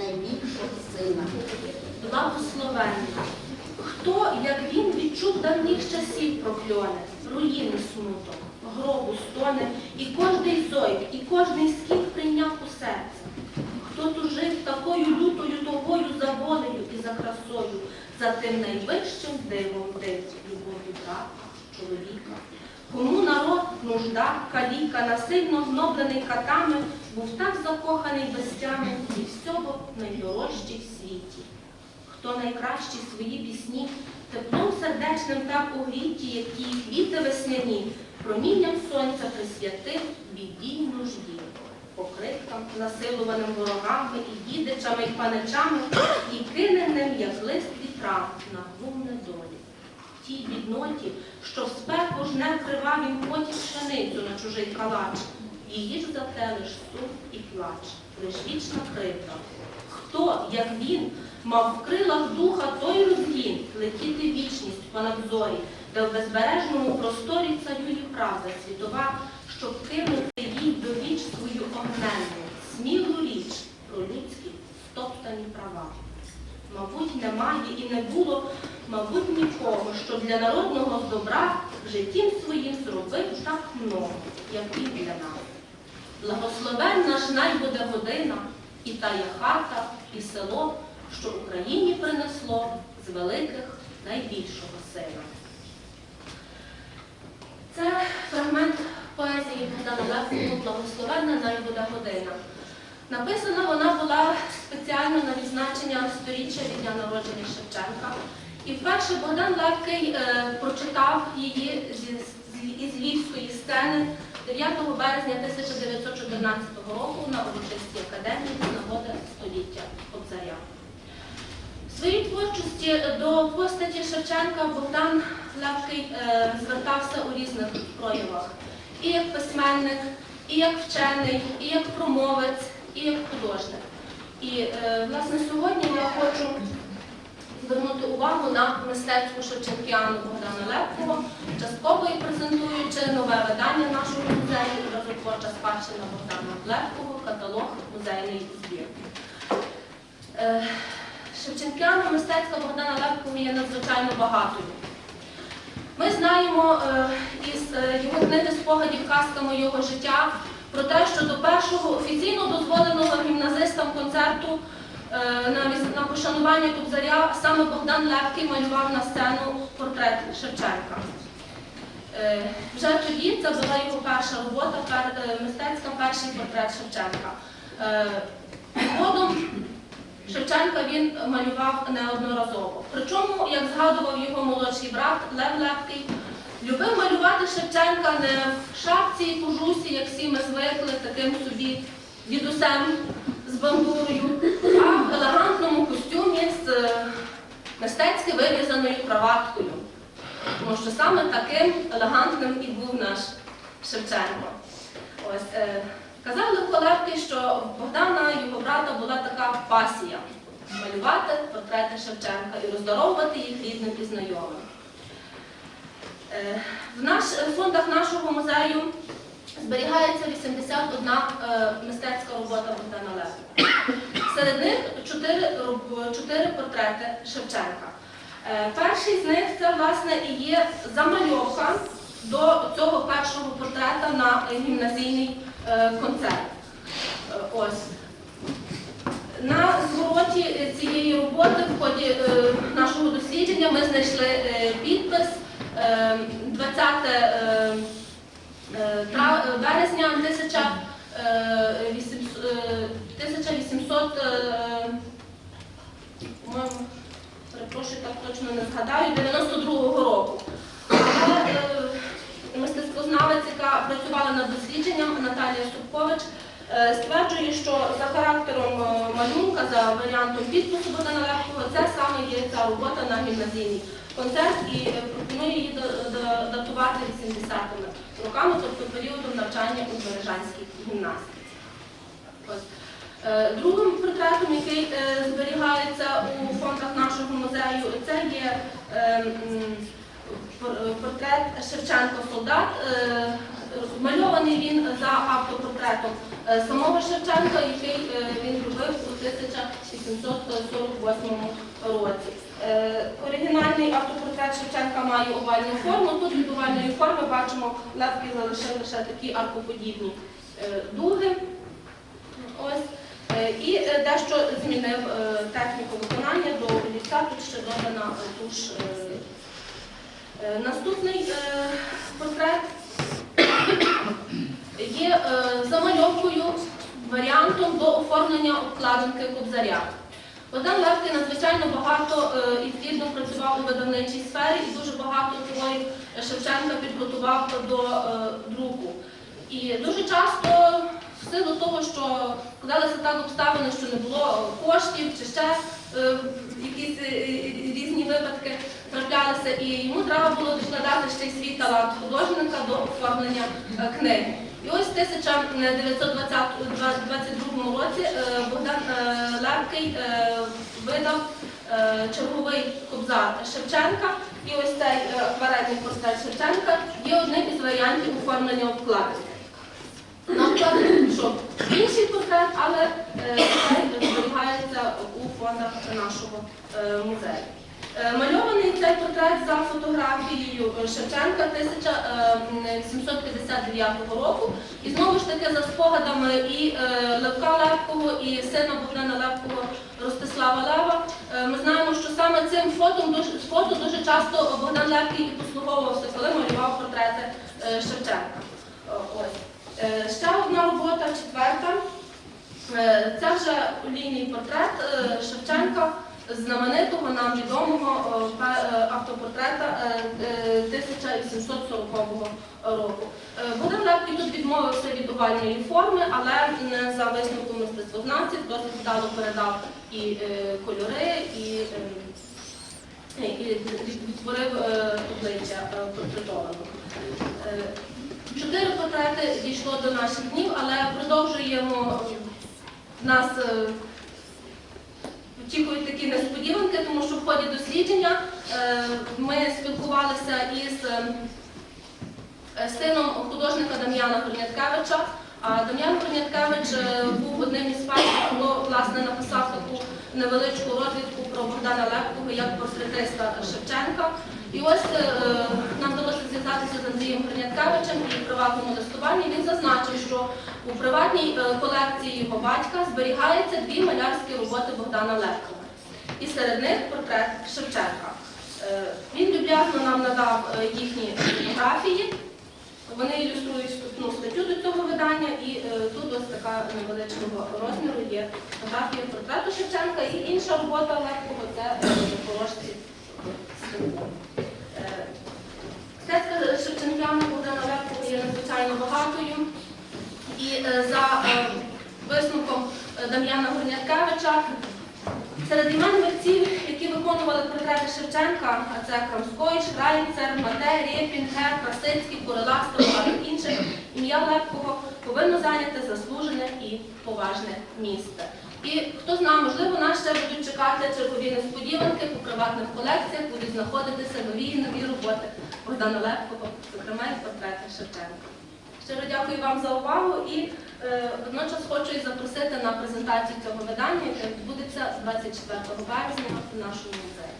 найбільшого сина. Благословенна. Хто, як він, відчув давніх часів прокльони, руїни смуток, гробу стоне, і кожний зойк, і кожний скік прийняв у серце. Хто тужив такою лютою тобою за волею і за красою, за тим найвищим дивом див любові брата, чоловіка. Кому народ, нужда, каліка, насильно гноблений катами, був так закоханий безтями і всього найдорожчий в світі. Хто найкращі свої пісні теплом сердечним так угріті, як ті квіти весняні, промінням сонця присвятив біді й нужді, покриткам, насилуваним ворогами і дідичами, і паничами, і киненим, як лист вітра, на глум недолі. Тій бідноті, що в спеку жне кривавім поті пшеницю на чужий калач, її ж за те лиш сум і плач, лиш вічна кривда. Хто, як він, мав в крилах духа той розгін, летіти вічність понад зорі, де в безбережному просторі царює правда світова, щоб кинути їй до віч свою огненну, смілу річ про людські стоптані права. Мабуть, немає і не було, мабуть, нікого, що для народного добра життям своїм зробив так много, як він для нас. Благословенна ж най буде година, і тая хата, і село, що Україні принесло з великих найбільшого сина. Це фрагмент поезії Богдана Левкого «Благословенна най буде година. Написана вона була спеціально на відзначення сторіччя від дня народження Шевченка. І вперше Богдан Левкий е, прочитав її зі, із Львівської сцени 9 березня 1914 року на урочистій академії з нагоди століття Кобзаря. В своїй творчості до постаті Шевченка Богдан Левкий е, звертався у різних проявах. І як письменник, і як вчений, і як промовець, і як художник. І, е, власне, сьогодні я хочу звернути увагу на мистецтво Шевченкіану Богдана Левкого, частково і презентуючи нове видання нашого музею «Образотворча спадщина Богдана Левкого, каталог музейний збір. Е, Шевченкіана мистецтва Богдана Левкого є надзвичайно багатою. Ми знаємо е, із е, його книги спогадів казками його життя про те, що до першого офіційно дозволеного гімназистам концерту на, на пошанування Кобзаря саме Богдан Левкий малював на сцену портрет Шевченка. Е, Вже тоді це була його перша робота, е, мистецька перший портрет Шевченка. Е, Згодом Шевченка він малював неодноразово. Причому, як згадував його молодший брат Лев Лепкий, любив малювати Шевченка не в шапці і кожусі, як всі ми звикли, таким собі дідусем з бандурою, а в елегантному костюмі з е, мистецьки вирізаною краваткою. Тому що саме таким елегантним і був наш Шевченко. Ось, е, казав Левко що в Богдана, його брата, була така пасія малювати портрети Шевченка і роздаровувати їх рідним і знайомим. Е, в, наш, в фондах нашого музею зберігається 81 е, мистецька робота Богдана. Серед них чотири, чотири портрети Шевченка. Е, перший з них це власне і є замальовка до цього першого портрета на гімназійний е, концерт. Е, ось. На звороті цієї роботи в ході нашого дослідження ми знайшли підпис 20 вересня 1800. 1800, е, по-моєму, перепрошую, так точно не згадаю, 92-го року. Е, мистецтвознавець, яка працювала над дослідженням, Наталія Субкович, е, стверджує, що за характером малюнка, за варіантом підпису Богдана Левкого, це саме є ця робота на гімназійний концерт і пропонує її да- да- датувати 80-ми роками, тобто періодом навчання у Бережанській гімназії. Е, Другим портретом, який е, зберігається у фондах нашого музею, це є е, портрет Шевченко Солдат. Е, Мальований він за автопортретом самого Шевченка, який він робив у 1848 році. Оригінальний автопортрет Шевченка має овальну форму. Тут від овальної форми бачимо, лепки залишили лише такі аркоподібні дуги. Ось. Е, І е, дещо змінив е, техніку виконання до олівця, тут ще додана туш. Наступний портрет є замальовкою, варіантом до оформлення обкладинки кобзаря. Богдан Левкий надзвичайно багато і плідно працював у видавничій сфері і дуже багато творів Шевченка підготував до друку. І дуже часто, в силу того, що складалися так обставини, що не було коштів чи ще е, якісь е, е, різні випадки траплялися, і йому треба було докладати ще й свій талант художника до оформлення книги. І ось в 1922 році Богдан Лепкий е, видав черговий кобзар Шевченка. І ось цей акварельний портрет Шевченка є одним із варіантів оформлення обкладинки. На обкладинці пішов інший портрет, але е, зберігається у фондах нашого е, музею. Е, Мальований цей портрет за фотографією Шевченка 1759 року. І знову ж таки за спогадами і е, Левка Левкого, і сина Богдана Левкого Ростислава Лева. Е, Ми знаємо, що саме цим фото дуже часто Богдан Левкий послуговувався, коли малював портрети е, Шевченка. О, Ось. Е, Ще одна робота, четверта. Е, Це вже олійний портрет е, Шевченка, знаменитого нам відомого е, автопортрета е, е, 1840 року. Богдан Лепкий тут відмовився від овальної форми, але не за висновком мистецтвознавців досить вдало передав і кольори, і, і відтворив обличчя портретованого. Чотири портрети дійшло до наших днів, але продовжуємо нас е, очікують такі несподіванки, тому що в ході дослідження е, ми спілкувалися із е, сином художника Дам'яна Горняткевича. Дам'ян Горняткевич був одним із перших, хто власне написав невеличку розвідку про Богдана Лепкого як портретиста Шевченка. І ось е, нам вдалося зв'язатися з Андрієм Горняткевичем і в приватному листуванні. Він зазначив, що у приватній е, колекції його батька зберігаються дві малярські роботи Богдана Лепкого. І серед них портрет Шевченка. Е, Він люб'язно нам надав їхні фотографії. Вони ілюструють вступну статтю до цього видання, і е, тут ось така невеличкого розміру є фотографія портрету Шевченка і інша робота Лепкого це е, запорожці Степу. Е, Стецька Шевченкяна Богдана Лепкого є надзвичайно багатою. І е, за е, висновком е, Дам'яна Горняткевича, серед імен митців, виконували портрети Шевченка, а це Крамской, Шрайнцер, Мате, Рєпін, Гер, Красицький, Куриластов, а інших, ім'я Лепкого повинно зайняти заслужене і поважне місце. І хто знає, можливо, нас ще будуть чекати чергові несподіванки по приватних колекціях, будуть знаходитися нові і нові роботи Богдана Лепкого, зокрема і портрети Шевченка. Щиро дякую вам за увагу і е, водночас хочу і запросити на презентацію цього видання, яке відбудеться 24 березня в нашому музеї.